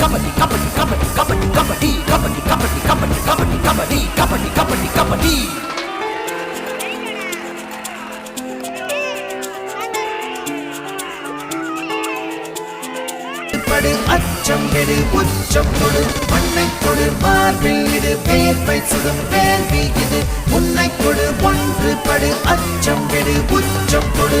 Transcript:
கபடி கபடி கபடி கபடி கபடி கபடி கபடி கபடி கபடி கபடி கபடி கபடி கபடி படு அச்சம் எடு உச்சம் கொடு மண்ணை கொடு மார்பில் இடு வேர்வை சுடும் வேள்வி இது உன்னை கொடு ஒன்று படு அச்சம் எடு உச்சம் கொடு